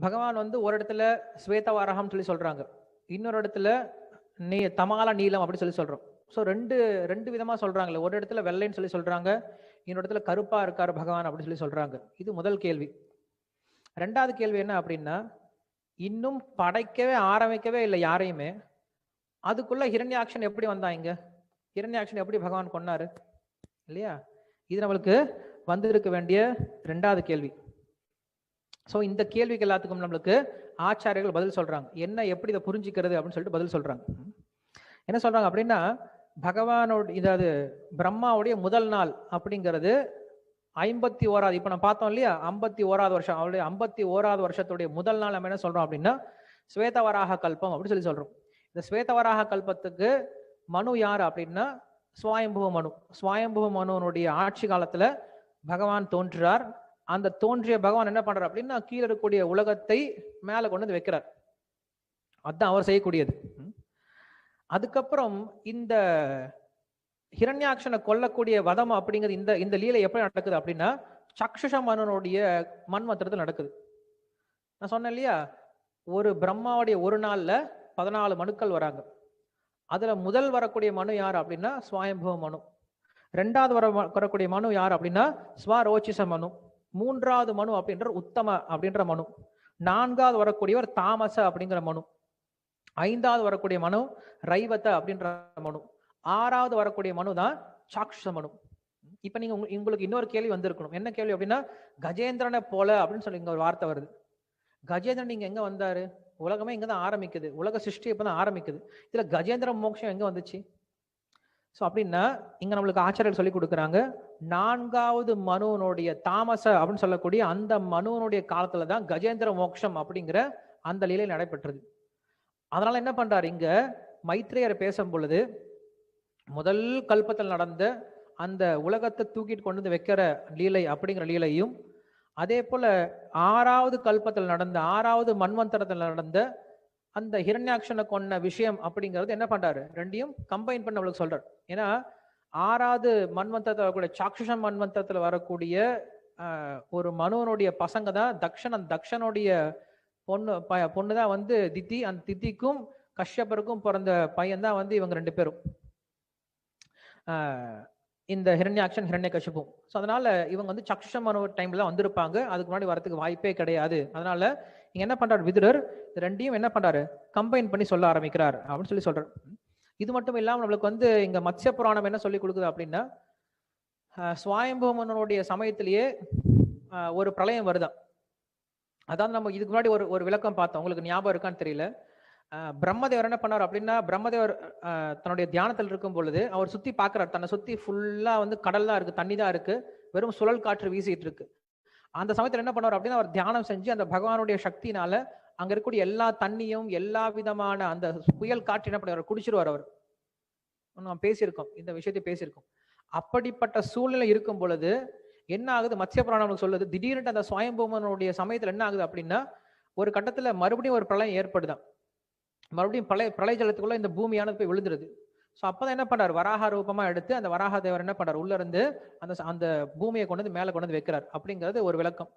பகவான் வந்து ஒரு இடத்துல ஸ்வேதவாரகம்னு சொல்லி சொல்றாங்க. இன்னொரு இடத்துல நீ தமால நீலம் அப்படி சொல்லி சொல்றோம். ஸோ ரெண்டு ரெண்டு விதமா சொல்றாங்களே. ஒரு இடத்துல வெள்ளைன்னு சொல்லி சொல்றாங்க. இன்னொரு இடத்துல கருப்பா இருக்காரு பகவான் அப்படின்னு சொல்லி சொல்றாங்க. இது முதல் கேள்வி. ரெண்டாவது கேள்வி என்ன அப்படின்னா இன்னும் படைக்கவே ஆரம்பிக்கவே இல்லை யாரையுமே. அதுக்குள்ள ஹிரண்யாக்ஷன் எப்படி வந்தான் இங்க? ஹிரண்யாக்ஷன் எப்படி பகவான் கொன்னாரு? இல்லையா? இது நம்மளுக்கு வந்திருக்க வேண்டிய ரெண்டாவது கேள்வி. ஸோ இந்த கேள்விக்கு எல்லாத்துக்கும் நம்மளுக்கு ஆச்சாரியர்கள் பதில் சொல்றாங்க. என்ன எப்படி இதை புரிஞ்சுக்கிறது அப்படின்னு சொல்லிட்டு பதில் சொல்றாங்க. என்ன சொல்றாங்க அப்படின்னா பகவானோட இதாவது பிரம்மாவுடைய முதல் நாள் அப்படிங்கிறது ஐம்பத்தி ஓராது இப்போ நம்ம பார்த்தோம் இல்லையா? ஐம்பத்தி ஓராது வருஷம். அவருடைய ஐம்பத்தி ஓராது வருஷத்துடைய முதல் நாள் நம்ம என்ன சொல்றோம் அப்படின்னா ஸ்வேதவராக கல்பம் அப்படின்னு சொல்லி சொல்றோம். இந்த ஸ்வேதவராக கல்பத்துக்கு மனு யார் அப்படின்னா சுவாயம்புவ மனு. சுவாயம்புவ மனுவனுடைய ஆட்சி காலத்துல பகவான் தோன்றுறார். அந்த தோன்றிய பகவான் என்ன பண்றார் அப்படின்னா கீழே இருக்கக்கூடிய உலகத்தை மேல கொண்டு வந்து வைக்கிறார். அதுதான் அவர் செய்யக்கூடியது. அதுக்கப்புறம் இந்த ஹிரண்யாட்சனை கொல்லக்கூடிய வதம் அப்படிங்கிறது இந்த இந்த லீலை எப்படி நடக்குது அப்படின்னா சக்ஷுஷ மன்னனுடைய மன்மந்திரத்தில் நடக்குது. நான் சொன்னேன் இல்லையா ஒரு பிரம்மாவுடைய ஒரு நாள்ல பதினாலு மனுக்கள் வராங்க. அதுல முதல் வரக்கூடிய மனு யார் அப்படின்னா சுவாயம்புவ மனு. ரெண்டாவது வர வரக்கூடிய மனு யார் அப்படின்னா ஸ்வரோச்சிச மனு. மூன்றாவது மனு அப்படின்ற உத்தம அப்படின்ற மனு. நான்காவது வரக்கூடியவர் தாமச அப்படிங்கிற மனு. ஐந்தாவது வரக்கூடிய மனு ரைவத அப்படின்ற மனு. ஆறாவது வரக்கூடிய மனு தான் சாக்ஷ மனு. இப்ப நீங்க உங்களுக்கு இன்னொரு கேள்வி வந்திருக்கணும். என்ன கேள்வி அப்படின்னா கஜேந்திரனை போல அப்படின்னு சொல்லி இங்க ஒரு வார்த்தை வருது. கஜேந்திரன் நீங்க எங்க வந்தாரு? உலகமே இங்க தான் ஆரம்பிக்குது. உலக சிருஷ்டி இப்பதான் ஆரம்பிக்குது. இதுல கஜேந்திர மோட்சம் எங்க வந்துச்சு? ஸோ அப்படின்னா இங்க நம்மளுக்கு ஆச்சாரியர் சொல்லி கொடுக்குறாங்க நான்காவது மனுவனுடைய தாமச அப்படின்னு சொல்லக்கூடிய அந்த மனுவனுடைய காலத்துல தான் கஜேந்திர மோக்ஷம் அப்படிங்கிற அந்த லீலை நடைபெற்றது. அதனால என்ன பண்றாரு? இங்க மைத்ரேயர் பேசும் பொழுது முதல் கல்பத்தில் நடந்த அந்த உலகத்தை தூக்கிட்டு கொண்டு வந்து வைக்கிற லீலை அப்படிங்கிற லீலையும் அதே போல ஆறாவது கல்பத்தில் நடந்த ஆறாவது மன்வந்தரத்தில் நடந்த அந்த ஹிரண்யாக்ஷனை கொண்ட விஷயம் அப்படிங்கிறது என்ன பண்றாரு? ரெண்டையும் கம்பைன் பண்ண அவளுக்கு சொல்றாரு. ஏன்னா ஆறாவது மண்வந்தத்தில் வரக்கூடிய சாக்ஷுஷ மண்வந்தத்தில் வரக்கூடிய ஒரு மனுவனுடைய பசங்க தான் தக்ஷன் அந்த தக்ஷனுடைய பொண்ணு ப- பொண்ணு தான் வந்து தித்தி. அந்த தித்திக்கும் கஷ்யப்பருக்கும் பிறந்த பையன் தான் வந்து இவங்க ரெண்டு பேரும். இந்த ஹிரண்யாக்ஷன் ஹிரண்ய கஷிப்பும் ஸோ அதனால இவங்க வந்து சக்ஷ மனு டைம்ல தான் வந்திருப்பாங்க. அதுக்கு முன்னாடி வரதுக்கு வாய்ப்பே கிடையாது. அதனால இங்க என்ன பண்றாரு? விதுரர் இது ரெண்டையும் என்ன பண்றாரு? கம்பைன் பண்ணி சொல்ல ஆரம்பிக்கிறார் அப்படின்னு சொல்லி சொல்றாரு. இது மட்டும் இல்லாமல் நம்மளுக்கு வந்து இங்க மத்ய புராணம் என்ன சொல்லி கொடுக்குது அப்படின்னா ஆஹ், சமயத்திலேயே ஒரு பிரளயம் வருதான் அதாவது நம்ம இதுக்கு முன்னாடி ஒரு ஒரு விளக்கம் பார்த்தோம். உங்களுக்கு ஞாபகம் இருக்கான்னு தெரியல. பிரம்மதேவர் என்ன பண்ணார் அப்படின்னா பிரம்மதேவர் தன்னுடைய தியானத்தில் இருக்கும் பொழுது அவர் சுத்தி பார்க்குறாரு. தன்னை சுத்தி ஃபுல்லா வந்து கடல் தான் இருக்கு தண்ணி தான் இருக்கு. வெறும் சுழல் காற்று வீசிட்டு இருக்கு. அந்த சமயத்தில் என்ன பண்ணுவார் அப்படின்னா அவர் தியானம் செஞ்சு அந்த பகவானுடைய சக்தினால அங்க இருக்கக்கூடிய எல்லா தண்ணியும் எல்லா விதமான அந்த புயல் காற்று என்ன பண்ணுவார்? குடிச்சிருவார் அவர். நம்ம பேசியிருக்கோம். இந்த விஷயத்தை பேசியிருக்கோம். அப்படிப்பட்ட சூழ்நிலை இருக்கும் பொழுது என்ன ஆகுது? மத்ஸ்ய புராணம் சொல்லுது திடீர்னு அந்த சுவயம்பூமனுடைய சமயத்தில் என்ன ஆகுது அப்படின்னா ஒரு கட்டத்துல மறுபடியும் ஒரு பிரளயம் ஏற்படுதான். மறுபடியும் பழைய பிரளய ஜலத்துக்குள்ள இந்த பூமியானது போய் விழுந்துருது. ஸோ அப்பதான் என்ன பண்றாரு? வராக ரூபமா எடுத்து அந்த வராக தேவர் என்ன பண்றாரு? உள்ள இருந்து அந்த அந்த பூமியை கொண்டு வந்து மேலே கொண்டு வந்து வைக்கிறார். அப்படிங்கிறது ஒரு விளக்கம்.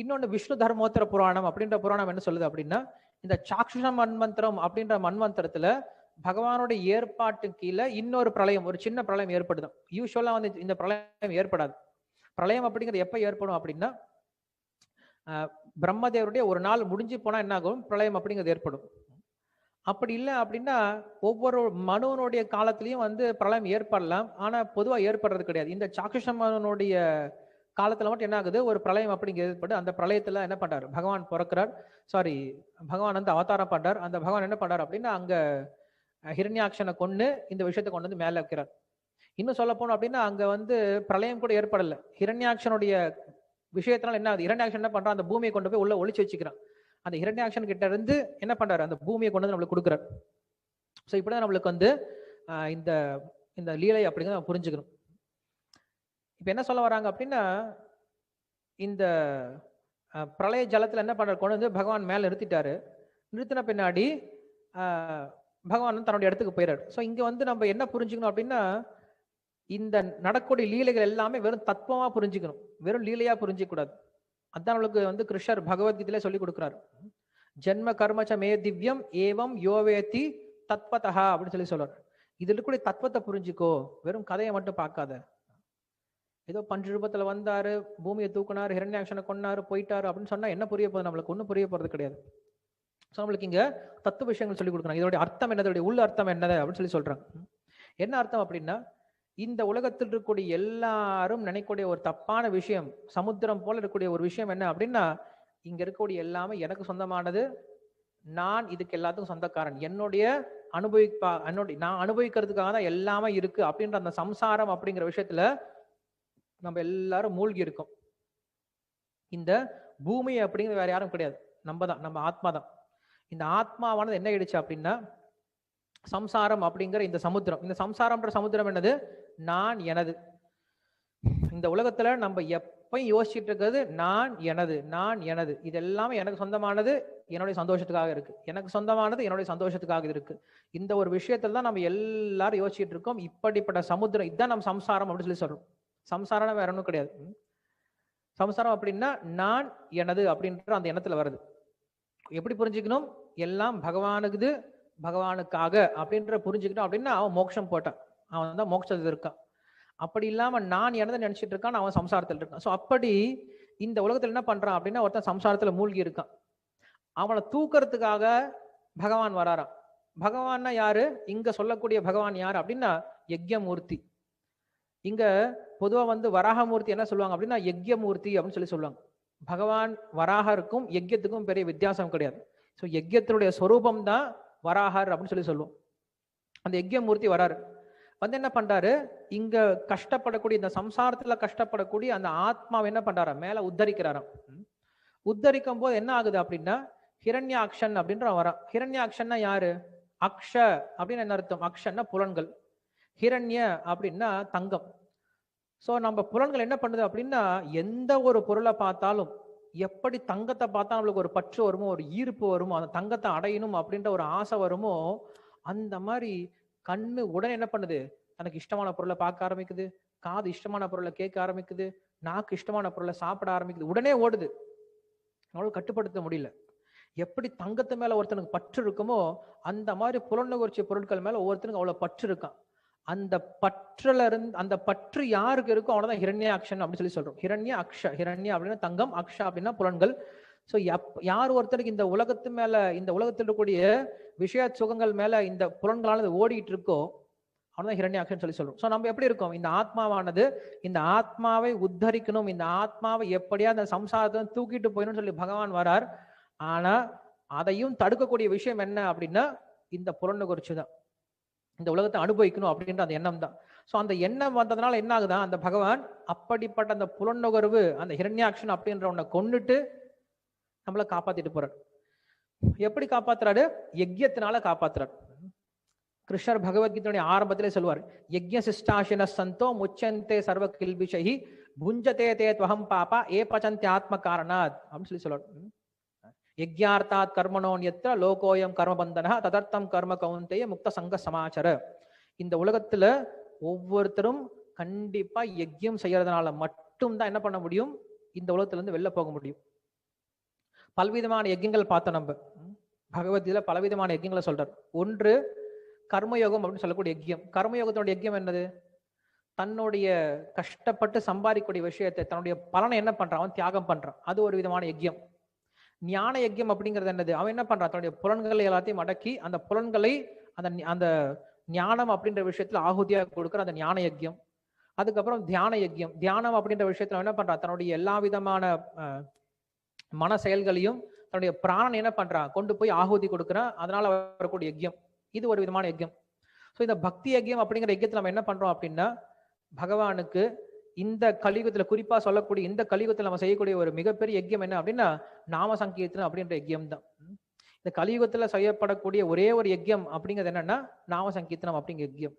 இன்னொன்று விஷ்ணு தர்மோத்தர புராணம் அப்படின்ற புராணம் என்ன சொல்லுது அப்படின்னா இந்த சாக்ஷுஷ மன்மந்திரம் அப்படின்ற மன்வந்தரத்துல பகவானுடைய ஏற்பாட்டு கீழே இன்னொரு பிரளயம் ஒரு சின்ன பிரளயம் ஏற்படுதும் யூஸ்வலா வந்து இந்த பிரளயம் ஏற்படாது. பிரளயம் அப்படிங்கிறது எப்ப ஏற்படும் அப்படின்னா பிரம்மதேவருடைய ஒரு நாள் முடிஞ்சு போனா என்ன ஆகும்? பிரளயம் அப்படிங்கிறது ஏற்படும். அப்படி இல்லை அப்படின்னா ஒவ்வொரு மனுவனுடைய காலத்திலையும் வந்து பிரளயம் ஏற்படலாம். ஆனால் பொதுவாக ஏற்படுறது கிடையாது. இந்த சாக்குஷ மனுவனுடைய காலத்தில் மட்டும் என்ன ஆகுது? ஒரு பிரளயம் அப்படிங்கிறது ஏற்பட்டு அந்த பிரளயத்தில் என்ன பண்ணுறார் பகவான் பிறக்கிறார். சாரி பகவான் வந்து அவதாரம் பண்ணுறார் அந்த பகவான் என்ன பண்றாரு அப்படின்னா அங்கே ஹிரண்யாட்சனை ஹிரண்யாக்ஷனை கொண்டு இந்த விஷயத்தை கொண்டு வந்து மேலே வைக்கிறார். இன்னும் சொல்ல போனோம் அப்படின்னா அங்கே வந்து பிரளயம் கூட ஏற்படலை. ஹிரண்யாட்சனுடைய விஷயத்தினால என்ன ஆகுது? ஹிரண்யாட்சன் என்ன பண்ணுறான் அந்த பூமியை கொண்டு போய் உள்ள ஒழிச்சு வச்சுக்கிறான். அந்த ஹிரண்யாக்ஷன் கிட்ட இருந்து என்ன பண்றாரு? அந்த பூமியை கொண்டு வந்து நம்மளுக்கு கொடுக்குறாரு. ஸோ இப்படிதான் நம்மளுக்கு வந்து இந்த இந்த லீலை அப்படிங்கிறத நம்ம புரிஞ்சுக்கணும். இப்போ என்ன சொல்ல வராங்க அப்படின்னா இந்த பிரளய ஜலத்துல என்ன பண்றாரு? கொண்டு வந்து பகவான் மேல நிறுத்திட்டாரு. நிறுத்தின பின்னாடி பகவான் தன்னுடைய இடத்துக்கு போயிடாரு ஸோ இங்க வந்து நம்ம என்ன புரிஞ்சுக்கணும் அப்படின்னா இந்த நடக்கூடிய லீலைகள் எல்லாமே வெறும் தத்துவமா புரிஞ்சுக்கணும். வெறும் லீலையா புரிஞ்சிக்க கூடாது அதான் நம்மளுக்கு வந்து கிருஷ்ணர் பகவத்கீதையில சொல்லி கொடுக்குறாரு. ஜென்ம கர்மச்ச மே திவ்யம் ஏவம் யோவேத்தி தத்வதா அப்படின்னு சொல்லி சொல்றாரு. இதுல இருக்கக்கூடிய தத்துவத்தை புரிஞ்சுக்கோ வெறும் கதையை மட்டும் பார்க்காத. ஏதோ பஞ்சு ரூபத்துல வந்தாரு பூமியை தூக்குனாரு ஹிரண்யாக்ஷனை கொன்னாரு போயிட்டாரு அப்படின்னு சொன்னா என்ன புரிய போகுது? நம்மளுக்கு ஒன்றும் புரிய போறது கிடையாது. ஸோ நம்மளுக்கு இங்க தத்துவ விஷயங்கள் சொல்லி கொடுக்குறாங்க. இதோடைய அர்த்தம் என்னது? உள்ள அர்த்தம் என்னது? அப்படின்னு சொல்லி சொல்றாங்க. என்ன அர்த்தம் அப்படின்னா இந்த உலகத்தில் இருக்கக்கூடிய எல்லாரும் நினைக்கக்கூடிய ஒரு தப்பான விஷயம் சமுத்திரம் போல இருக்கக்கூடிய ஒரு விஷயம் என்ன அப்படின்னா இங்க இருக்கக்கூடிய எல்லாமே எனக்கு சொந்தமானது நான் இதுக்கு எல்லாத்துக்கும் சொந்தக்காரன். என்னுடைய அனுபவிப்பா என்னுடைய நான் அனுபவிக்கிறதுக்காக தான் எல்லாமே இருக்கு அப்படின்ற அந்த சம்சாரம் அப்படிங்கிற விஷயத்துல நம்ம எல்லாரும் மூழ்கி இருக்கோம். இந்த பூமி அப்படிங்கிறது வேற யாரும் கிடையாது. நம்ம தான் நம்ம ஆத்மா தான். இந்த ஆத்மாவானது என்ன ஆயிடுச்சு அப்படின்னா சம்சாரம் அப்படிங்கிற இந்த சமுத்திரம். இந்த சம்சாரம்ன்ற சமுத்திரம் என்னது? நான் எனது. இந்த உலகத்துல நம்ம எப்பயும் யோசிச்சுட்டு இருக்கிறது நான் எனது நான் எனது. இது எல்லாமே எனக்கு சொந்தமானது என்னுடைய சந்தோஷத்துக்காக இருக்கு. எனக்கு சொந்தமானது என்னுடைய சந்தோஷத்துக்காக இருக்கு. இந்த ஒரு விஷயத்துல தான் நம்ம எல்லாரும் யோசிச்சுட்டு இருக்கோம். இப்படிப்பட்ட சமுத்திரம் இதுதான் நம்ம சம்சாரம் அப்படின்னு சொல்லி சொல்றோம். சம்சாரம் வேற ஒன்றும் கிடையாது. சம்சாரம் அப்படின்னா நான் எனது அப்படின்ற அந்த எண்ணத்துல வருது. எப்படி புரிஞ்சுக்கணும்? எல்லாம் பகவானுக்குது பகவானுக்காக அப்படின்ற புரிஞ்சுக்கணும் அப்படின்னா அவன் மோட்சம் போட்டான். அவன் தான் மோட்சத்தில் இருக்கான். அப்படி இல்லாம நான் எனதை நினைச்சிட்டு இருக்கான் அவன் சம்சாரத்தில் இருக்கான். ஸோ அப்படி இந்த உலகத்துல என்ன பண்றான் அப்படின்னா ஒருத்தன் சம்சாரத்துல மூழ்கி இருக்கான். அவனை தூக்கறதுக்காக பகவான் வராராம். பகவான்னா யாரு? இங்க சொல்லக்கூடிய பகவான் யார் அப்படின்னா யக்ஞமூர்த்தி. இங்க பொதுவா வந்து வராகமூர்த்தி என்ன சொல்லுவாங்க அப்படின்னா யக்ஞமூர்த்தி அப்படின்னு சொல்லி சொல்லுவாங்க. பகவான் வராகருக்கும் யஜ்யத்துக்கும் பெரிய வித்தியாசம் கிடையாது. ஸோ யஜ்யத்தினுடைய ஸ்வரூபம் தான் வராகர் அப்படின்னு சொல்லி சொல்லுவோம். அந்த யஜ்யமூர்த்தி வராரு. வந்து என்ன பண்றாரு? இங்க கஷ்டப்படக்கூடிய இந்த சம்சாரத்துல கஷ்டப்படக்கூடிய அந்த ஆத்மாவை என்ன பண்றாரா? மேல உத்தரிக்கிறாராம். உத்தரிக்கும் போது என்ன ஆகுது அப்படின்னா ஹிரண்யாக்ஷன் அப்படின்ற வரான். ஹிரண்யாக்ஷன்னா யாரு? அக்ஷ அப்படின்னு என்ன அர்த்தம்? அக்ஷன்னா புலன்கள். ஹிரண்ய அப்படின்னா தங்கம். சோ நம்ம புலன்கள் என்ன பண்ணுது அப்படின்னா எந்த ஒரு பொருளை பார்த்தாலும் எப்படி தங்கத்தை பார்த்தா நம்மளுக்கு ஒரு பற்று வருமோ ஒரு ஈர்ப்பு வருமோ அந்த தங்கத்தை அடையணும் அப்படின்ற ஒரு ஆசை வருமோ அந்த மாதிரி கண்ணு உடனே என்ன பண்ணுது? தனக்கு இஷ்டமான பொருளை பார்க்க ஆரம்பிக்குது. காது இஷ்டமான பொருளை கேட்க ஆரம்பிக்குது. நாக்கு இஷ்டமான பொருளை சாப்பிட ஆரம்பிக்குது. உடனே ஓடுது. நம்மளால கட்டுப்படுத்த முடியல. எப்படி தங்கத்து மேல ஒருத்தனுக்கு பற்று இருக்குமோ அந்த மாதிரி புலநுகர்ச்சி பொருட்கள் மேல ஒவ்வொருத்தனுக்கு அவ்வளவு பற்று இருக்கான். அந்த பற்றுல இருந்து அந்த பற்று யாருக்கு இருக்கோ அவனதான் ஹிரண்ய அக்ஷன் அப்படின்னு சொல்லி சொல்றோம். ஹிரண்ய அக்ஷ ஹிரண்ய அப்படின்னா தங்கம் அக்ஷா அப்படின்னா புலன்கள். ஸோ யார் ஒருத்தருக்கு இந்த உலகத்து மேல இந்த உலகத்தில் இருக்கக்கூடிய விஷய சுகங்கள் மேல இந்த புலன்களானது ஓடிட்டு இருக்கோ அவனதான் ஹிரண்யாக்ஷன் சொல்லி சொல்றோம் ஸோ நம்ம எப்படி இருக்கோம்? இந்த ஆத்மாவானது இந்த ஆத்மாவை உத்தரிக்கணும் இந்த ஆத்மாவை எப்படியா அந்த சம்சாரத்தை தூக்கிட்டு போயிடணும்னு சொல்லி பகவான் வரார். ஆனா அதையும் தடுக்கக்கூடிய விஷயம் என்ன அப்படின்னா இந்த புலனுகர்ச்சி தான் இந்த உலகத்தை அனுபவிக்கணும் அப்படின்ற அந்த எண்ணம் தான் ஸோ அந்த எண்ணம் வந்ததுனால என்ன ஆகுதான் அந்த பகவான் அப்படிப்பட்ட அந்த புலனுகர்வு அந்த ஹிரண்யாக்ஷன் அப்படின்ற ஒன்றை கொண்டுட்டு நம்மளை காப்பாத்திட்டு போறார். எப்படி காப்பாத்துறாரு? யஜ்யத்தினால காப்பாத்துறாரு. கிருஷ்ணர் பகவத்கீதையுடைய ஆரம்பத்திலே சொல்லுவார் யஜ்ய சிஷ்டாசின சந்தோ முச்சந்தே சர்வ கில்பிஷகி புஞ்சதே தே துவகம் பாப்பா ஏ பச்சந்தி ஆத்ம காரணாத் அப்படின்னு சொல்லி சொல்லுவார் யஜ்யார்த்தாத் கர்மனோன்யத்த லோகோயம் கர்மபந்தனா ததர்த்தம் கர்ம கவுந்தைய முக்த சங்க சமாச்சர. இந்த உலகத்துல ஒவ்வொருத்தரும் கண்டிப்பா யஜ்யம் செய்யறதுனால மட்டும்தான் என்ன பண்ண முடியும்? இந்த உலகத்துல இருந்து வெளில போக முடியும். பல்விதமான யஜ்யங்கள் பார்த்தோம் நம்ம. பகவத்கீதையில பலவிதமான யஜ்யங்களை சொல்றார். ஒன்று கர்மயோகம் அப்படின்னு சொல்லக்கூடிய யஜ்யம். கர்மயோகத்தினுடைய யஜ்யம் என்னது? தன்னுடைய கஷ்டப்பட்டு சம்பாதிக்கக்கூடிய விஷயத்தை தன்னுடைய பலனை என்ன பண்றான்? அவன் தியாகம் பண்றான். அது ஒரு விதமான யஜ்யம். ஞான யஜ்யம் அப்படிங்கிறது என்னது? அவன் என்ன பண்றான்? தன்னுடைய புலன்களை எல்லாத்தையும் அடக்கி அந்த புலன்களை அந்த அந்த ஞானம் அப்படின்ற விஷயத்துல ஆகுதியாக கொடுக்குற அந்த ஞான யஜ்யம். அதுக்கப்புறம் தியான யஜ்யம். தியானம் அப்படின்ற விஷயத்துல என்ன பண்றான்? தன்னுடைய எல்லா விதமான மன செயல்களையும் தன்னுடைய பிராணன் என்ன பண்றான் கொண்டு போய் ஆகுதி கொடுக்குறான் அதனால வரக்கூடிய யஜ்யம் இது ஒரு விதமான யஜ்யம் ஸோ இந்த பக்தி யஜ்யம் அப்படிங்கிற யஜ்யத்தை நம்ம என்ன பண்றோம் அப்படின்னா பகவானுக்கு இந்த கலியுகத்துல குறிப்பா சொல்லக்கூடிய இந்த கலியுகத்துல நம்ம செய்யக்கூடிய ஒரு மிகப்பெரிய யஜ்யம் என்ன அப்படின்னா நாம சங்கீர்த்தனம் அப்படின்ற யஜ்யம் தான் இந்த கலியுகத்துல செய்யப்படக்கூடிய ஒரே ஒரு யஜ்யம் அப்படிங்கிறது என்னன்னா நாம சங்கீர்த்தனம் அப்படிங்கிற யஜ்யம்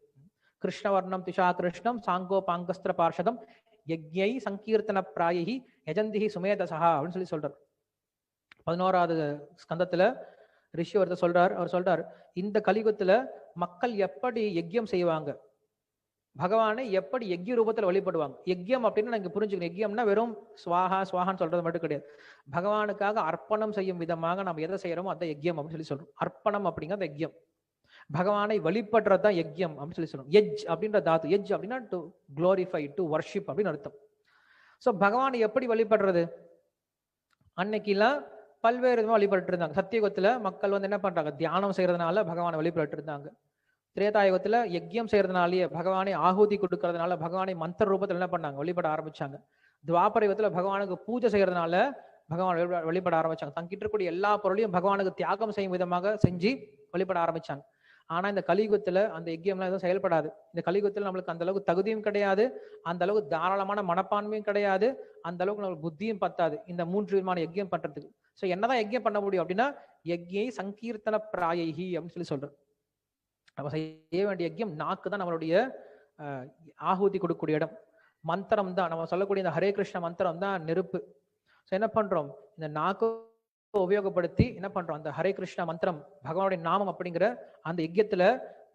கிருஷ்ணவர்ணம் திஷா கிருஷ்ணம் சாங்கோ பாங்கஸ்திர பார்ஷதம் யஜ்யை சங்கீர்த்தன பிராயி யஜந்திஹி சுமேதசா அப்படின்னு சொல்லி சொல்றாரு. பதினோராவது ஸ்கந்தத்துல ரிஷி ஒருத்தர் சொல்றார் அவர் சொல்றார் இந்த கலியுகத்துல மக்கள் எப்படி யஜ்யம் செய்வாங்க? பகவானை எப்படி யஜ்ய ரூபத்தில் வழிபடுவாங்க? யஜ்யம் அப்படின்னு நாங்கள் புரிஞ்சுக்கணும். யஜ்யம்னா வெறும் சுவாகா சுவாகான்னு சொல்றது மட்டும் கிடையாது. பகவானுக்காக அர்ப்பணம் செய்யும் விதமாக நம்ம எதை செய்யறோமோ அதான் யஜ்யம் அப்படின்னு சொல்லி சொல்றோம். அர்ப்பணம் அப்படிங்கிறது யஜ்யம் பகவானை வழிபடுறது தான் யஜ்யம் அப்படின்னு சொல்லி சொல்றோம். எஜ் அப்படின்ற தாத்து. எஜ் அப்படின்னா டு குளோரிஃபை டு வர்ஷிப் அப்படின்னு அர்த்தம். ஸோ பகவானை எப்படி வழிபடுறது? அன்னைக்கெல்லாம் பல்வேறு விதமாக வழிபட்டு இருந்தாங்க சத்தியுகத்துல மக்கள் வந்து என்ன பண்ணுறாங்க தியானம் செய்கிறதுனால பகவானை வழிபட்டு இருந்தாங்க திரேதாயுகத்தில் யஜ்யம் செய்கிறதுனாலேயே பகவானை ஆகுதி கொடுக்கறதுனால பகவானை மந்திர ரூபத்தில் என்ன பண்ணாங்க? வழிபட ஆரம்பிச்சாங்க. துவாபர யுகத்தில் பகவானுக்கு பூஜை செய்கிறதுனால பகவான் வழிபட- வழிபட ஆரம்பிச்சாங்க. தங்கிட்டு இருக்கக்கூடிய எல்லா பொருளையும் பகவானுக்கு தியாகம் செய்யும் விதமாக செஞ்சு வழிபட ஆரம்பிச்சாங்க. ஆனால் இந்த கலியுகத்தில் அந்த யஜ்யம்லாம் எதுவும் செயல்படாது. இந்த கலியுகத்தில் நம்மளுக்கு அந்த அளவுக்கு தகுதியும் கிடையாது. அந்த அளவுக்கு தாராளமான மனப்பான்மையும் கிடையாது. அந்த அளவுக்கு நம்மளுக்கு புத்தியும் பத்தாது. இந்த மூன்று விதமான யஜ்யம் பண்ணுறதுக்கு ஸோ என்னதான் யஜ்யம் பண்ண முடியும் அப்படின்னா யஜ்யை சங்கீர்த்தன பிராயகி அப்படின்னு சொல்லி சொல்றேன் நம்ம செய்ய வேண்டிய யஜ்யம் நாக்கு தான் நம்மளுடைய அஹ், கொடுக்கக்கூடிய இடம். மந்திரம் தான் நம்ம சொல்லக்கூடிய இந்த ஹரே கிருஷ்ண மந்திரம் தான் நெருப்பு. ஸோ என்ன பண்றோம்? இந்த நாக்கு உபயோகப்படுத்தி என்ன பண்றோம்? அந்த ஹரே கிருஷ்ண மந்திரம் பகவானுடைய நாமம் அப்படிங்கிற அந்த யஜ்யத்துல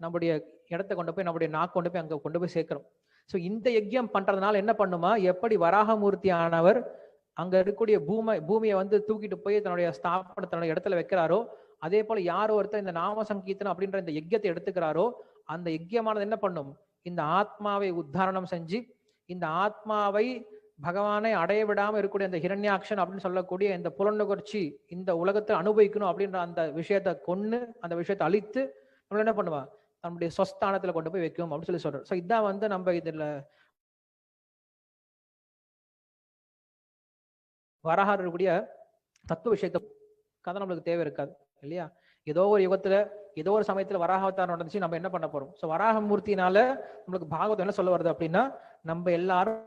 நம்முடைய இடத்த கொண்டு போய் நம்முடைய நாக்கு கொண்டு போய் அங்க கொண்டு போய் சேர்க்கிறோம். ஸோ இந்த யஜ்யம் பண்றதுனால என்ன பண்ணுமா? எப்படி வராகமூர்த்தி ஆனவர் அங்க இருக்கக்கூடிய பூமி பூமியை வந்து தூக்கிட்டு போய் தன்னுடைய ஸ்தாபனம் தன்னுடைய இடத்துல வைக்கிறாரோ அதே போல யார் ஒருத்தர் இந்த நாம சங்கீர்த்தனம் அப்படின்ற இந்த யஜ்யத்தை எடுத்துக்கிறாரோ அந்த யஜ்யமானது என்ன பண்ணும்? இந்த ஆத்மாவை உத்தாரணம் செஞ்சு இந்த ஆத்மாவை பகவானை அடைய விடாம இருக்கக்கூடிய அந்த ஹிரண்யாக்ஷன் அப்படின்னு சொல்லக்கூடிய இந்த புலநுகர்ச்சி இந்த உலகத்தை அனுபவிக்கணும் அப்படின்ற அந்த விஷயத்தை கொன்னு அந்த விஷயத்தை அழித்து நம்மள என்ன பண்ணுவா? நம்முடைய சொஸ்தானத்துல கொண்டு போய் வைக்கும் அப்படின்னு சொல்லி சொல்றோம் ஸோ இதான் வந்து நம்ம இதுல வரஹார் இருக்கக்கூடிய தத்துவ விஷயத்த கதை நம்மளுக்கு தேவை இருக்காது இல்லையா? ஏதோ ஒரு யுகத்துல ஏதோ ஒரு சமயத்துல வராக நடந்துச்சு நம்ம என்ன பண்ண போறோம்? ஸோ வராக மூர்த்தினால நம்மளுக்கு பாகவதம் என்ன சொல்ல வருது அப்படின்னா நம்ம எல்லாரும்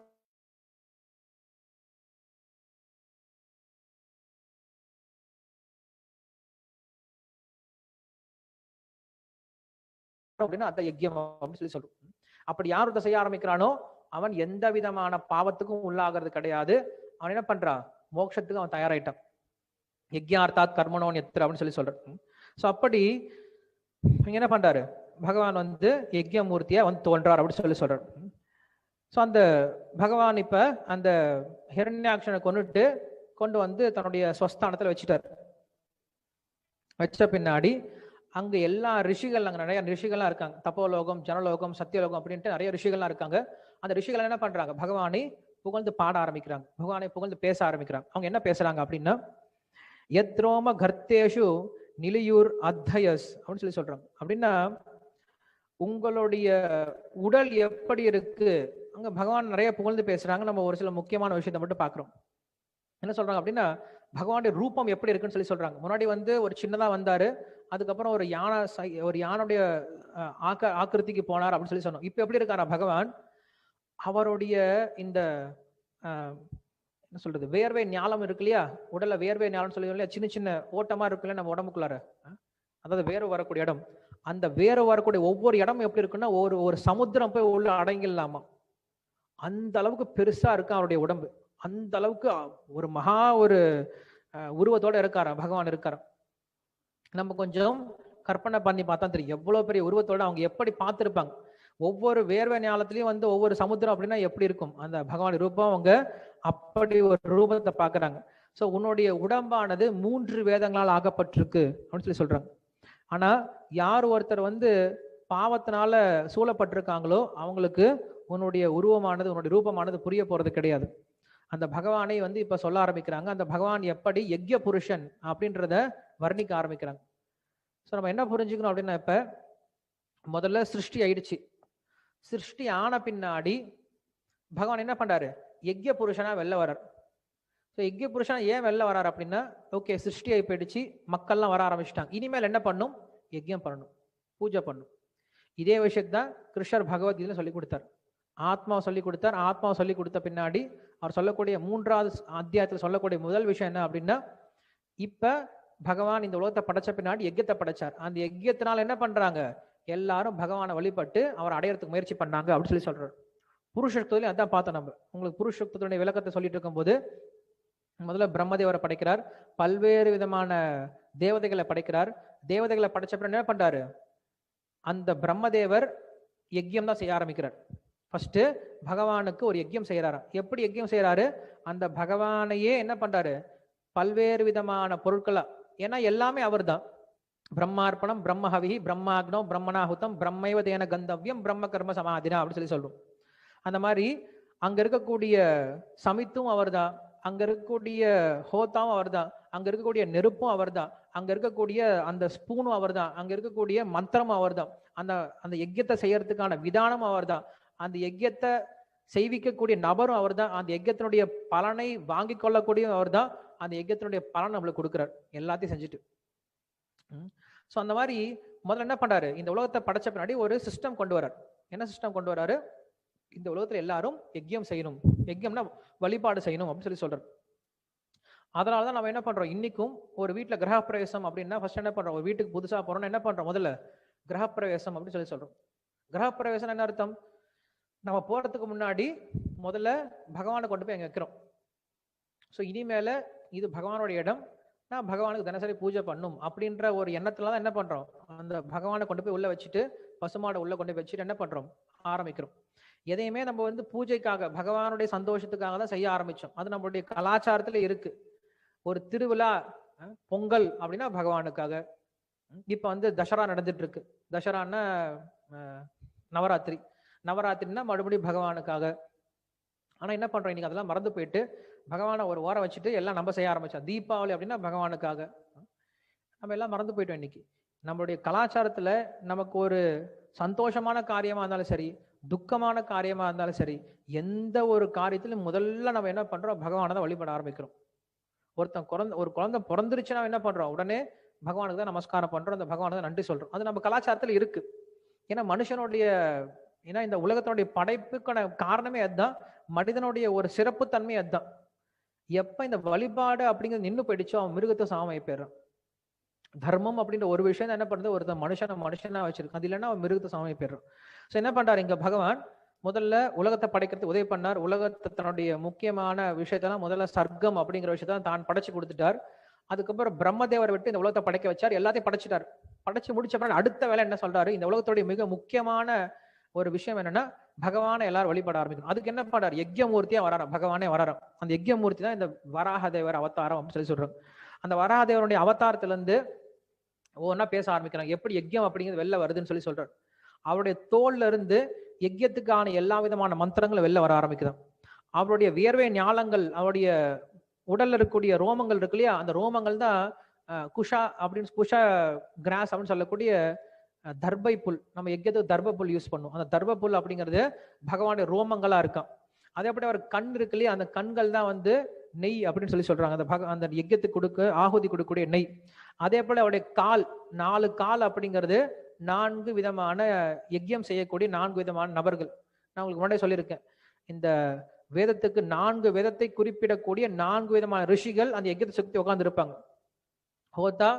அப்படின்னா அந்த யஜ்யம் அப்படின்னு சொல்லி சொல்றோம். அப்படி யார் ஒருத்தன் செய்ய ஆரம்பிக்கிறானோ அவன் எந்த விதமான பாவத்துக்கும் உள்ளாகிறது கிடையாது. அவன் என்ன பண்றான்? மோட்சத்துக்கு அவன் தயாராயிட்டான். யஜ்யார்த்தாத் கர்மனோன் எத்திர அப்படின்னு சொல்லி சொல்றான். ஸோ அப்படி இங்க என்ன பண்றாரு? பகவான் வந்து யஜ்யமூர்த்தியா வந்து தோன்றார் அப்படின்னு சொல்லி சொல்றாரு. ஸோ அந்த பகவான் இப்ப அந்த ஹிரண்யாட்சனை கொண்டுட்டு கொண்டு வந்து தன்னுடைய ஸ்வஸ்தானத்துல வச்சுட்டார். வச்ச பின்னாடி அங்க எல்லா ரிஷிகள் அங்க நிறைய ரிஷிகள்லாம் இருக்காங்க. தப்போலோகம் ஜனலோகம் சத்தியலோகம் அப்படின்ட்டு நிறைய ரிஷிகள்லாம் இருக்காங்க. அந்த ரிஷிகள் என்ன பண்றாங்க? பகவானை புகழ்ந்து பாட ஆரம்பிக்கிறாங்க. பகவானை புகழ்ந்து பேச ஆரம்பிக்கிறாங்க. அவங்க என்ன பேசுறாங்க அப்படின்னா எத்ரோம கர்த்தேஷு நிலையூர் அத்தயஸ் அப்படின்னு சொல்லி சொல்றாங்க. அப்படின்னா உங்களுடைய உடல் எப்படி இருக்கு? அங்க பகவான் நிறைய புகழ்ந்து பேசுறாங்க. நம்ம ஒரு சில முக்கியமான விஷயத்தை மட்டும் பாக்குறோம் என்ன சொல்றாங்க அப்படின்னா பகவானுடைய ரூபம் எப்படி இருக்குன்னு சொல்லி சொல்றாங்க. முன்னாடி வந்து ஒரு சின்னதா வந்தாரு. அதுக்கப்புறம் ஒரு யானை சை- ஒரு யானுடைய ஆக்க ஆக்கிருத்திக்கு போனார் அப்படின்னு சொல்லி சொன்னோம். இப்ப எப்படி இருக்காரா பகவான்? அவருடைய இந்த என்ன சொல்றது வேர்வை ஞாலம் இருக்கு இல்லையா? உடல்ல வேர்வை ஞாலம் சொல்லி இல்லையா? சின்ன சின்ன ஓட்டமா இருக்குல்ல நம்ம உடம்புக்குள்ளார. அதாவது வேர்வை வரக்கூடிய இடம். அந்த வேர்வை வரக்கூடிய ஒவ்வொரு இடமும் எப்படி இருக்குன்னா ஒரு ஒரு சமுத்திரம் போய் உள்ள அடங்கிடலாமா? அந்த அளவுக்கு பெருசா இருக்கு அவருடைய உடம்பு. அந்த அளவுக்கு ஒரு மகா ஒரு உருவத்தோட இருக்காரா பகவான் இருக்காராம். நம்ம கொஞ்சம் கற்பனை பண்ணி பார்த்தா தெரியும். எவ்வளவு பெரிய உருவத்தோட அவங்க எப்படி பார்த்துருப்பாங்க. ஒவ்வொரு வேர்வை ஞாலத்திலையும் வந்து ஒவ்வொரு சமுத்திரம் அப்படின்னா எப்படி இருக்கும்? அந்த பகவான் ரூபம் அவங்க அப்படி ஒரு ரூபத்தை பார்க்குறாங்க. ஸோ உன்னுடைய உடம்பானது மூன்று வேதங்களால் ஆகப்பட்டிருக்கு அப்படின்னு சொல்லி சொல்றாங்க. ஆனா யார் ஒருத்தர் வந்து பாவத்தினால சூழப்பட்டிருக்காங்களோ அவங்களுக்கு உன்னுடைய உருவமானது உன்னுடைய ரூபமானது புரிய போறது கிடையாது. அந்த பகவானை வந்து இப்ப சொல்ல ஆரம்பிக்கிறாங்க. அந்த பகவான் எப்படி யஜ்ய புருஷன் அப்படின்றத வர்ணிக்க ஆரம்பிக்கிறாங்க. ஸோ நம்ம என்ன புரிஞ்சுக்கணும் அப்படின்னா இப்ப முதல்ல சிருஷ்டி ஆயிடுச்சு. சிருஷ்டி ஆன பின்னாடி பகவான் என்ன பண்றாரு? யஜ்ய புருஷனா வெளில வரார் ஸோ யஜ்ய புருஷனா ஏன் வெளில வரார் அப்படின்னா ஓகே சிருஷ்டி ஆகி போயிடுச்சு மக்கள்லாம் வர ஆரம்பிச்சிட்டாங்க. இனிமேல் என்ன பண்ணும்? யஜ்யம் பண்ணணும். பூஜை பண்ணும். இதே விஷயத்தை தான் கிருஷ்ணர் பகவத்கீதையில சொல்லி கொடுத்தார். ஆத்மாவை சொல்லி கொடுத்தார். ஆத்மாவை சொல்லி கொடுத்த பின்னாடி அவர் சொல்லக்கூடிய மூன்றாவது அத்தியாயத்தில் சொல்லக்கூடிய முதல் விஷயம் என்ன அப்படின்னா இப்ப பகவான் இந்த உலகத்தை படைச்ச பின்னாடி யஜ்யத்தை படைச்சார். அந்த யஜ்யத்தினால என்ன பண்றாங்க? எல்லாரும் பகவானை வழிபட்டு அவர் அடையறதுக்கு முயற்சி பண்ணாங்க அப்படின்னு சொல்லி சொல்றாரு. புருஷத்துவத்திலையும் அதான் பார்த்தோம் நம்ம. உங்களுக்கு புருஷத்துவத்துடைய விளக்கத்தை சொல்லிட்டு இருக்கும்போது முதல்ல பிரம்மதேவரை படைக்கிறார். பல்வேறு விதமான தேவதைகளை படைக்கிறார். தேவதைகளை படைச்ச பிறகு என்ன பண்றாரு? அந்த பிரம்மதேவர் யஜ்யம் தான் செய்ய ஆரம்பிக்கிறார். ஃபர்ஸ்ட் பகவானுக்கு ஒரு யஜ்யம் செய்யறாராம். எப்படி யஜ்யம் செய்யறாரு? அந்த பகவானையே என்ன பண்றாரு? பல்வேறு விதமான பொருட்களா ஏன்னா எல்லாமே அவர்தான். பிரம்மார்ப்பணம் பிரம்மஹவி பிரம்மாக்னம் பிரம்மணாಹುತம் பிரம்மைவ தேன கந்தவ்யம் பிரம்ம கர்ம சமாதினா அப்படின்னு சொல்லி சொல்றோம். அந்த மாதிரி அங்க இருக்கக்கூடிய சமித்தும் அவர் தான் அங்க இருக்கக்கூடிய ஹோத்தாவும் அவர் தான் அங்க இருக்கக்கூடிய நெருப்பும் அவர் தான் அங்க இருக்கக்கூடிய அந்த ஸ்பூனும் அவர் தான் அங்க இருக்கக்கூடிய மந்திரமும் அவர் தான் அந்த அந்த யஜ்யத்தை செய்யறதுக்கான விதானமும் அவர்தான் அந்த யஜ்யத்தை செய்விக்கக்கூடிய நபரும் அவர் தான் அந்த யஜ்யத்தினுடைய பலனை வாங்கி கொள்ளக்கூடிய அவர்தான் அந்த யஜ்யத்தினுடைய பலன் நம்மளுக்கு கொடுக்குறார். எல்லாத்தையும் செஞ்சுட்டு. ஸோ அந்த மாதிரி முதல்ல என்ன பண்றாரு? இந்த உலகத்தை படைச்ச பின்னாடி ஒரு சிஸ்டம் கொண்டு வரார் என்ன சிஸ்டம் கொண்டு வராரு இந்த உலகத்தில் எல்லாரும் யஜ்யம் செய்யணும். யஜ்யம்னா வழிபாடு செய்யணும் அப்படின்னு சொல்லி சொல்கிறார் அதனால தான் நம்ம என்ன பண்றோம்? இன்னைக்கும் ஒரு வீட்டில் கிரகப்பிரவேசம் அப்படின்னா ஃபர்ஸ்ட் என்ன பண்ணுறோம் ஒரு வீட்டுக்கு புதுசாக போறோம்னா என்ன பண்றோம்? முதல்ல கிரகப்பிரவேசம் அப்படின்னு சொல்லி சொல்றோம். கிரகப்பிரவேசம் என்ன அர்த்தம்? நம்ம போறதுக்கு முன்னாடி முதல்ல பகவானை கொண்டு போய் அங்கே வைக்கிறோம். ஸோ இனிமேல இது பகவானோட இடம் நான் பகவானுக்கு தினசரி பூஜை பண்ணும் அப்படின்ற ஒரு எண்ணத்துல தான் என்ன பண்றோம்? அந்த பகவானை கொண்டு போய் உள்ள வச்சுட்டு பசுமாடை உள்ள கொண்டு போய் வச்சுட்டு என்ன பண்றோம்? ஆரம்பிக்கிறோம். எதையுமே நம்ம வந்து பூஜைக்காக பகவானுடைய சந்தோஷத்துக்காக தான் செய்ய ஆரம்பிச்சோம். அது நம்மளுடைய கலாச்சாரத்துல இருக்கு. ஒரு திருவிழா பொங்கல் அப்படின்னா பகவானுக்காக. இப்ப வந்து தசரா நடந்துட்டு இருக்கு தசரான்னா நவராத்திரி. நவராத்திரின்னா மறுபடியும் பகவானுக்காக. ஆனா என்ன பண்றோம்? இன்னைக்கு அதெல்லாம் மறந்து போயிட்டு பகவானை ஒரு ஓரம் வச்சுட்டு எல்லாம் நம்ம செய்ய ஆரம்பிச்சோம். தீபாவளி அப்படின்னா பகவானுக்காக. நம்ம எல்லாம் மறந்து போயிட்டோம் இன்னைக்கு. நம்மளுடைய கலாச்சாரத்துல நமக்கு ஒரு சந்தோஷமான காரியமா இருந்தாலும் சரி துக்கமான காரியமா இருந்தாலும் சரி எந்த ஒரு காரியத்திலும் முதல்ல நம்ம என்ன பண்றோம்? பகவானை தான் வழிபட ஆரம்பிக்கிறோம். ஒருத்தன் குழந்த ஒரு குழந்தை பிறந்துருச்சுன்னா என்ன பண்றோம்? உடனே பகவானுக்கு தான் நமஸ்காரம் பண்றோம். அந்த பகவானுக்கு தான் நன்றி சொல்றோம். அது நம்ம கலாச்சாரத்துல இருக்கு. ஏன்னா மனுஷனுடைய ஏன்னா இந்த உலகத்தினுடைய படைப்புக்கான காரணமே அதுதான். மனிதனுடைய ஒரு சிறப்பு தன்மை அதுதான். எப்ப இந்த வழிபாடு அப்படிங்கிறது நின்று போயிடுச்சோ அவன் மிருகத்தை சாமி போயிடுறான். தர்மம் அப்படின்ற ஒரு விஷயம் தான் என்ன பண்ணுறது ஒருத்தன் மனுஷனை மனுஷனா வச்சிருக்கான். அது இல்லைன்னா அவன் மிருகத்தை சாமி போயிடுறான். ஸோ என்ன பண்றாரு இங்க பகவான்? முதல்ல உலகத்தை படைக்கிறதுக்கு உதவி பண்ணார். உலகத்தை தன்னுடைய முக்கியமான விஷயத்தெல்லாம் முதல்ல சர்க்கம் அப்படிங்கிற விஷயத்தான் தான் படைச்சு கொடுத்துட்டார். அதுக்கப்புறம் பிரம்மதேவரை விட்டு இந்த உலகத்தை படைக்க வச்சார். எல்லாத்தையும் படைச்சிட்டார். படைச்சு முடிச்ச அடுத்த வேலை என்ன சொல்றாரு? இந்த உலகத்துடைய மிக முக்கியமான ஒரு விஷயம் என்னன்னா பகவானை எல்லாரும் வழிபட ஆரம்பிக்கணும். அதுக்கு என்ன பண்றாரு யஜ்யமூர்த்தியா வராராம். பகவானே வராராம். அந்த யஜ்யமூர்த்தி தான் இந்த வராகதேவர் அவதாரம் அப்படின்னு சொல்லி சொல்றாங்க. அந்த வராகதேவருடைய அவதாரத்துல இருந்து ஒவ்வொன்றா பேச ஆரம்பிக்கிறாங்க. எப்படி யஜ்யம் அப்படிங்கிறது வெளில வருதுன்னு சொல்லி சொல்றாரு. அவருடைய தோல்ல இருந்து யஜ்யத்துக்கான எல்லா விதமான மந்திரங்களும் வெளில வர ஆரம்பிக்குதான் அவருடைய வியர்வை ஞாலங்கள் அவருடைய உடல்ல இருக்கக்கூடிய ரோமங்கள் இருக்கு இல்லையா? அந்த ரோமங்கள் தான் குஷா அப்படின்னு குஷா கிராஸ் அப்படின்னு சொல்லக்கூடிய தர்பை புல். நம்ம யஜ்யத்துக்கு தர்ப புல் யூஸ் பண்ணுவோம் அந்த தர்ப புல் அப்படிங்கிறது பகவானுடைய ரோமங்களா இருக்கான் அதே அப்படி அவர் கண் இருக்கு இல்லையா அந்த கண்கள் தான் வந்து நெய் அப்படின்னு சொல்லி சொல்றாங்க. அந்த பக அந்த எக்கத்துக்கு கொடுக்க ஆகுதி கொடுக்கக்கூடிய நெய். அதே போல அவருடைய கால் நாலு கால் அப்படிங்கிறது நான்கு விதமான யஜ்யம் செய்யக்கூடிய நான்கு விதமான நபர்கள். நான் உங்களுக்கு முன்னாடியே சொல்லியிருக்கேன். இந்த வேதத்துக்கு நான்கு வேதத்தை குறிப்பிடக்கூடிய நான்கு விதமான ரிஷிகள் அந்த யஜ்யத்தை சுத்தி உட்கார்ந்து இருப்பாங்க ஹோதா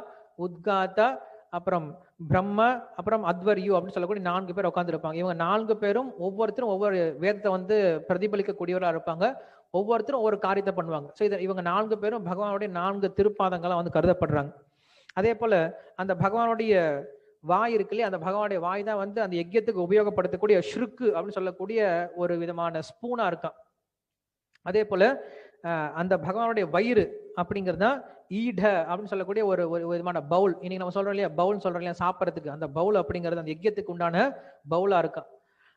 உத்காதா அப்புறம் பிரம்ம அப்புறம் அத்வர்யு அப்படின்னு சொல்லக்கூடிய நான்கு பேர் உட்காந்துருப்பாங்க இவங்க நான்கு பேரும் ஒவ்வொருத்தரும் ஒவ்வொரு வேதத்தை வந்து பிரதிபலிக்கக்கூடியவராக இருப்பாங்க. ஒவ்வொருத்தரும் ஒவ்வொரு காரியத்தை பண்ணுவாங்க. ஸோ இதை இவங்க நான்கு பேரும் பகவானுடைய நான்கு திருப்பாதங்களாக வந்து கருதப்படுறாங்க. அதே போல அந்த பகவானுடைய வாய் இருக்கு இல்லையா? அந்த பகவானுடைய வாய் தான் வந்து அந்த யஜ்யத்துக்கு உபயோகப்படுத்தக்கூடிய ஷ்ருக்கு அப்படின்னு சொல்லக்கூடிய ஒரு விதமான ஸ்பூனா இருக்கான். அதே போல அந்த பகவானுடைய வயிறு அப்படிங்கிறது தான் ஈட அப்படின்னு சொல்லக்கூடிய ஒரு ஒரு விதமான பவுல். இன்னைக்கு நம்ம சொல்றோம் இல்லையா? பவுல் சொல்றோம் இல்லையா? சாப்பிட்றதுக்கு. அந்த பவுல் அப்படிங்கிறது அந்த யஜ்யத்துக்கு உண்டான பவுலா இருக்கும்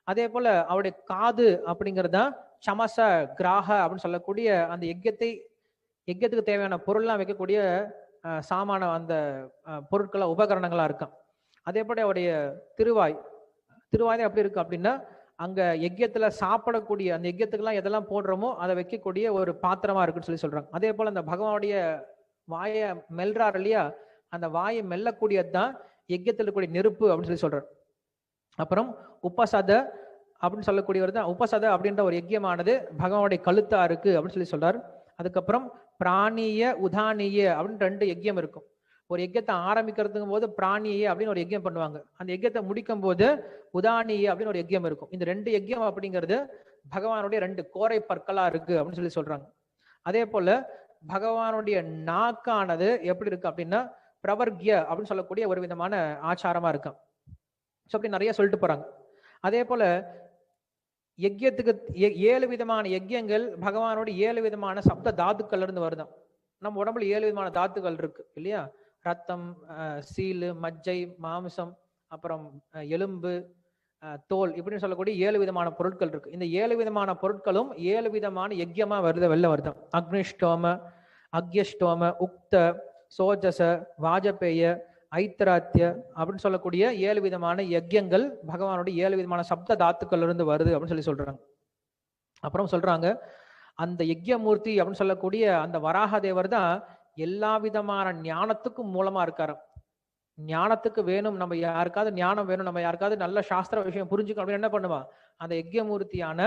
அதே போல அவருடைய காது அப்படிங்கிறது தான் சமச கிராக அப்படின்னு சொல்லக்கூடிய அந்த யஜ்யத்தை யஜ்யத்துக்கு தேவையான பொருள்லாம் வைக்கக்கூடிய சாமான அந்த பொருட்களா உபகரணங்களா இருக்கும் அதே போல அவருடைய திருவாய் திருவாய் அப்படி இருக்கு அப்படின்னா அங்க யஜ்யத்துல சாப்பிடக்கூடிய அந்த எக்கியத்துக்கெல்லாம் எதெல்லாம் போடுறோமோ அதை வைக்கக்கூடிய ஒரு பாத்திரமா இருக்குன்னு சொல்லி சொல்றாங்க. அதே போல அந்த பகவானுடைய வாயை மெல்றார் இல்லையா? அந்த வாயை மெல்லக்கூடியது தான் யஜ்யத்தில் இருக்கக்கூடிய நெருப்பு அப்படின்னு சொல்லி சொல்றார். அப்புறம் உபசத அப்படின்னு சொல்லக்கூடியவர் தான். உபசத அப்படின்ற ஒரு யஜ்யமானது பகவானுடைய கழுத்தா இருக்கு அப்படின்னு சொல்லி சொல்றார். அதுக்கப்புறம் பிராணிய உதானிய அப்படின்னு ரெண்டு யஜ்யம் இருக்கும். ஒரு யஜ்யத்தை ஆரம்பிக்கிறதுக்கும் போது பிராணியே அப்படின்னு ஒரு யஜ்யம் பண்ணுவாங்க. அந்த யஜ்யத்தை முடிக்கும் போது உதானியே அப்படின்னு ஒரு யஜ்யம் இருக்கும். இந்த ரெண்டு யஜ்யம் அப்படிங்கிறது பகவானுடைய ரெண்டு கோரை பற்களா இருக்கு அப்படின்னு சொல்லி சொல்றாங்க. அதே போல பகவானுடைய நாக்கானது எப்படி இருக்கு அப்படின்னா பிரவர்கிய அப்படின்னு சொல்லக்கூடிய ஒரு விதமான ஆச்சாரமா இருக்கும். ஸோ அப்படி நிறைய சொல்லிட்டு போறாங்க. அதே போல யஜ்யத்துக்கு ஏழு விதமான யஜ்யங்கள் பகவானோட ஏழு விதமான சப்த தாத்துக்கள்ல இருந்து வருதான் நம்ம உடம்புல ஏழு விதமான தாத்துக்கள் இருக்கு இல்லையா? ரத்தம் சீலு மஜ்ஜை மாமிசம் அப்புறம் எலும்பு தோல் இப்படின்னு சொல்லக்கூடிய ஏழு விதமான பொருட்கள் இருக்கு. இந்த ஏழு விதமான பொருட்களும் ஏழு விதமான யஜ்யமா வருது வெளில வருதம் அக்னிஷ்டோம அக்யஷ்டோம உக்த சோஜச வாஜபேய ஐத்தராத்திய அப்படின்னு சொல்லக்கூடிய ஏழு விதமான யஜ்யங்கள் பகவானுடைய ஏழு விதமான சப்த தாத்துக்கள் இருந்து வருது அப்படின்னு சொல்லி சொல்றாங்க. அப்புறம் சொல்றாங்க அந்த யஜ்யமூர்த்தி அப்படின்னு சொல்லக்கூடிய அந்த வராக தேவர் தான் எல்லா விதமான ஞானத்துக்கும் மூலமா இருக்காரு. ஞானத்துக்கு வேணும் நம்ம யாருக்காவது ஞானம் வேணும் நம்ம யாருக்காவது நல்ல சாஸ்திர விஷயம் புரிஞ்சுக்கணும் அப்படின்னு என்ன பண்ணுவா அந்த யஜ்யமூர்த்தியான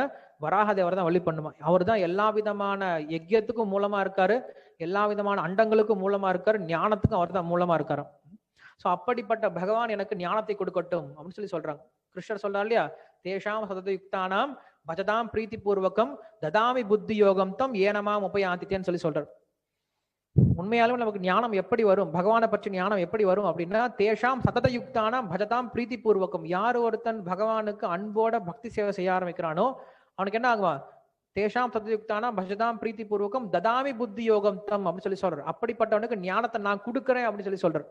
வராகதேவர் தான் வழி பண்ணுவான் அவர் தான் எல்லா விதமான யஜ்யத்துக்கும் மூலமா இருக்காரு எல்லா விதமான அண்டங்களுக்கும் மூலமா இருக்காரு ஞானத்துக்கும் அவர் தான் மூலமா இருக்காரு. ஸோ அப்படிப்பட்ட பகவான் எனக்கு ஞானத்தை கொடுக்கட்டும் அப்படின்னு சொல்லி சொல்றாங்க. கிருஷ்ணர் சொல்றாரு இல்லையா? தேஷாம் சதயுக்தானாம் பஜதாம் பிரீத்தி பூர்வகம் ததாமி புத்தி யோகம் தம் ஏனமாம் உபயாந்தித்தேன்னு சொல்லி சொல்றாரு. உண்மையாலும் நமக்கு ஞானம் எப்படி வரும்? பகவானை பற்றி ஞானம் எப்படி வரும் அப்படின்னா தேஷாம் சததயுக்தானாம் பஜதாம் பிரீத்தி பூர்வகம் யார் ஒருத்தன் பகவானுக்கு அன்போட பக்தி சேவை செய்ய ஆரம்பிக்கிறானோ அவனுக்கு என்ன ஆகுவான் தேஷாம் சதயுக்தானாம் பஜதாம் பிரீத்தி பூர்வகம் ததாமி புத்தி யோகம் தம் அப்படின்னு சொல்லி சொல்றாரு. அப்படிப்பட்டவனுக்கு ஞானத்தை நான் கொடுக்குறேன் அப்படின்னு சொல்லி சொல்றாரு.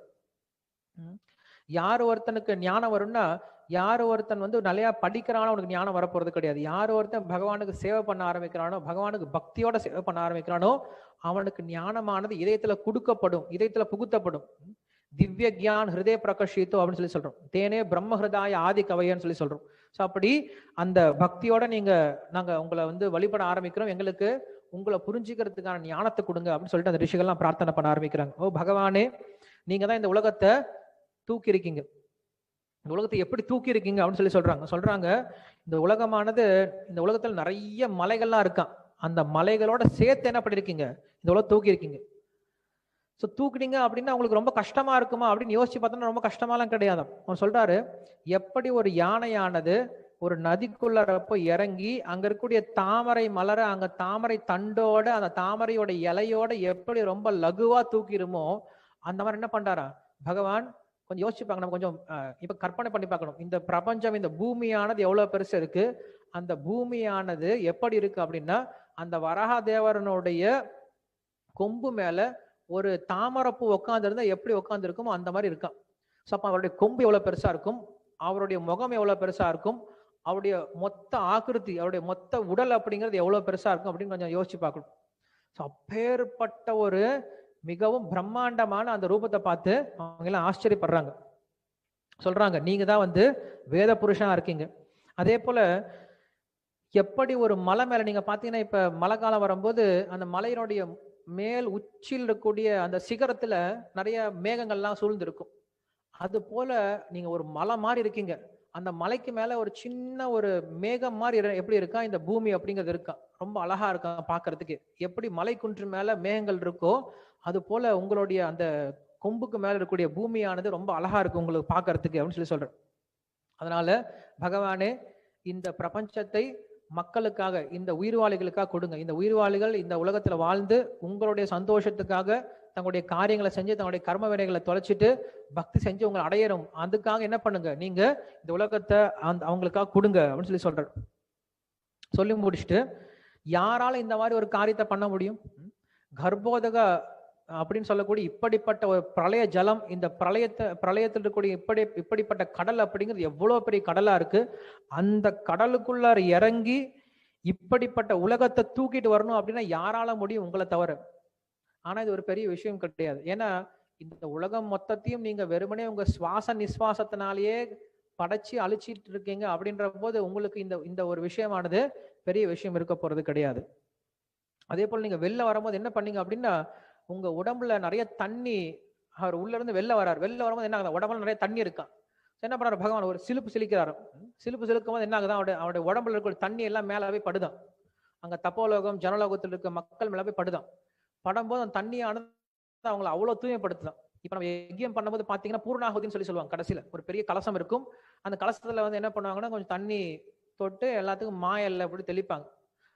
யார் ஒருத்தனுக்கு ஞானம் வரும்னா யார் ஒருத்தன் வந்து நிறையா படிக்கிறானோ அவனுக்கு ஞானம் வரப்போறது கிடையாது. யார் ஒருத்தன் பகவானுக்கு சேவை பண்ண ஆரம்பிக்கிறானோ பகவானுக்கு பக்தியோட சேவை பண்ண ஆரம்பிக்கிறானோ அவனுக்கு ஞானமானது இதயத்துல கொடுக்கப்படும் இதயத்துல புகுத்தப்படும். திவ்ய கியான் ஹிருதய பிரகஷித்தோ அப்படின்னு சொல்லி சொல்றோம். தேனே பிரம்ம ஹிருதாய ஆதி கவையன்னு சொல்லி சொல்றோம். ஸோ அப்படி அந்த பக்தியோட நீங்க நாங்க உங்களை வந்து வழிபட ஆரம்பிக்கிறோம். எங்களுக்கு உங்களை புரிஞ்சுக்கிறதுக்கான ஞானத்தை கொடுங்க அப்படின்னு சொல்லிட்டு அந்த ரிஷிகள்லாம் பிரார்த்தனை பண்ண ஆரம்பிக்கிறாங்க. ஓ பகவானே நீங்க தான் இந்த உலகத்தை தூக்கி இருக்கீங்க இந்த உலகத்தை எப்படி தூக்கி இருக்கீங்க அப்படின்னு சொல்லி சொல்றாங்க. சொல்றாங்க இந்த உலகமானது இந்த உலகத்துல நிறைய மலைகள்லாம் இருக்கான் அந்த மலைகளோட சேர்த்து என்ன பண்ணிருக்கீங்க? இந்த உலக தூக்கியிருக்கீங்க. ஸோ தூக்கிட்டீங்க அப்படின்னா உங்களுக்கு ரொம்ப கஷ்டமா இருக்குமா அப்படின்னு யோசிச்சு பார்த்தோம்னா ரொம்ப கஷ்டமாலாம் கிடையாது அவன் சொல்றாரு எப்படி ஒரு யானையானது ஒரு நதிக்குள்ள போய் இறங்கி அங்க இருக்கக்கூடிய தாமரை மலர அங்க தாமரை தண்டோட அந்த தாமரையோட இலையோட எப்படி ரொம்ப லகுவா தூக்கிடுமோ அந்த மாதிரி என்ன பண்றாரா? பகவான் கொஞ்சம் யோசிச்சு பார்க்கணும் நம்ம கொஞ்சம் இப்ப கற்பனை பண்ணி பார்க்கணும். இந்த பிரபஞ்சம் இந்த பூமியானது எவ்வளவு பெருசு இருக்கு? அந்த பூமியானது எப்படி இருக்கு அப்படின்னா அந்த வராக தேவரனுடைய கொம்பு மேல ஒரு தாமரப்பூ உட்காந்துருந்தா எப்படி உட்காந்துருக்குமோ அந்த மாதிரி இருக்கான். ஸோ அப்போ அவருடைய கொம்பு எவ்வளோ பெருசா இருக்கும்? அவருடைய முகம் எவ்வளோ பெருசா இருக்கும்? அவருடைய மொத்த ஆக்கிருதி அவருடைய மொத்த உடல் அப்படிங்கிறது எவ்வளோ பெருசா இருக்கும் அப்படின்னு கொஞ்சம் யோசிச்சு பார்க்கணும். ஸோ அப்பேற்பட்ட ஒரு மிகவும் பிரம்மாண்டமான அந்த ரூபத்தை பார்த்து அவங்க எல்லாம் ஆச்சரியப்படுறாங்க. சொல்றாங்க நீங்க தான் வந்து வேத புருஷனா இருக்கீங்க. அதே போல எப்படி ஒரு மலை மேலே நீங்கள் பார்த்தீங்கன்னா இப்போ மழை காலம் வரும்போது அந்த மலையினுடைய மேல் உச்சியில் இருக்கக்கூடிய அந்த சிகரத்தில் நிறைய மேகங்கள்லாம் சூழ்ந்திருக்கும். அது போல நீங்கள் ஒரு மலை மாதிரி இருக்கீங்க. அந்த மலைக்கு மேலே ஒரு சின்ன ஒரு மேகம் மாதிரி எப்படி இருக்கா? இந்த பூமி அப்படிங்கிறது இருக்கா? ரொம்ப அழகா இருக்கா பார்க்கறதுக்கு எப்படி மலை குன்று மேலே மேகங்கள் இருக்கோ அது போல உங்களுடைய அந்த கொம்புக்கு மேலே இருக்கக்கூடிய பூமியானது ரொம்ப அழகா இருக்கு உங்களுக்கு பார்க்கறதுக்கு அப்படின்னு சொல்லி சொல்றேன். அதனால பகவானே இந்த பிரபஞ்சத்தை மக்களுக்காக இந்த உயிர்வாளிகளுக்காக கொடுங்க. இந்த உயிர்வாளிகள் இந்த உலகத்தில் வாழ்ந்து உங்களுடைய சந்தோஷத்துக்காக தங்களுடைய காரியங்களை செஞ்சு தங்களுடைய கர்ம வினைகளை தொலைச்சிட்டு பக்தி செஞ்சு உங்களை அடையணும். அதுக்காக என்ன பண்ணுங்க? நீங்க இந்த உலகத்தை அந்த அவங்களுக்காக கொடுங்க அப்படின்னு சொல்லி சொல்ற சொல்லி முடிச்சுட்டு யாரால இந்த மாதிரி ஒரு காரியத்தை பண்ண முடியும்? கர்ப்போதக அப்படின்னு சொல்லக்கூடிய இப்படிப்பட்ட ஒரு பிரளய ஜலம் இந்த பிரளயத்தை பிரளயத்தில் இருக்கக்கூடிய இப்படி இப்படிப்பட்ட கடல் அப்படிங்கிறது எவ்வளோ பெரிய கடலா இருக்கு? அந்த கடலுக்குள்ளார் இறங்கி இப்படிப்பட்ட உலகத்தை தூக்கிட்டு வரணும் அப்படின்னா யாரால முடியும்? உங்களை தவிர. ஆனா இது ஒரு பெரிய விஷயம் கிடையாது. ஏன்னா இந்த உலகம் மொத்தத்தையும் நீங்க வெறுமனே உங்க சுவாச நிஸ்வாசத்தினாலேயே படைச்சி அழிச்சிட்டு இருக்கீங்க அப்படின்ற போது உங்களுக்கு இந்த இந்த ஒரு விஷயமானது பெரிய விஷயம் இருக்க போறது கிடையாது. அதே போல நீங்க வெளில வரும்போது என்ன பண்ணீங்க அப்படின்னா உங்க உடம்புல நிறைய தண்ணி அவர் உள்ள இருந்து வெளில வரார். வெளில வரும்போது என்ன ஆகுது? உடம்புல நிறைய தண்ணி இருக்கான் என்ன பண்றாரு? பகவான் ஒரு சிலுப்பு சிலிக்கிறாரு. சிலுப்பு சிலுக்கும் போது என்ன ஆகுது அவருடைய அவருடைய உடம்புல இருக்கிற தண்ணி எல்லாம் மேல போய் படுதான். அங்க தப்போலோகம் ஜனலோகத்தில் இருக்க மக்கள் மேல போய் படுதான். படும்போது அந்த தண்ணியானது அவங்களை அவ்வளவு தூய்மைப்படுத்துதான். இப்ப நம்ம யஜ்யம் பண்ணும்போது பாத்தீங்கன்னா பூர்ணாகுதின்னு சொல்லி சொல்லுவாங்க கடைசியில. ஒரு பெரிய கலசம் இருக்கும். அந்த கலசத்துல வந்து என்ன பண்ணுவாங்கன்னா கொஞ்சம் தண்ணி தொட்டு எல்லாத்துக்கும் மா அப்படி தெளிப்பாங்க.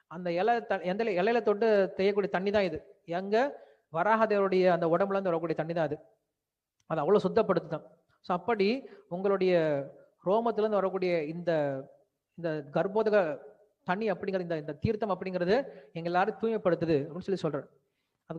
அந்த இலை த- எந்த இலையில தொட்டு தெய்யக்கூடிய தண்ணி தான் இது. எங்க? வராகதேவருடைய அந்த உடம்புல இருந்து வரக்கூடிய தண்ணி தான் அது. அது அவ்வளோ சுத்தப்படுத்துதான். ஸோ அப்படி உங்களுடைய ரோமத்திலேருந்து வரக்கூடிய இந்த இந்த கர்ப்போதக தண்ணி அப்படிங்கிறது இந்த இந்த தீர்த்தம் அப்படிங்கிறது எங்க எல்லாரும் தூய்மைப்படுத்துது அப்படின்னு சொல்லி சொல்கிறேன்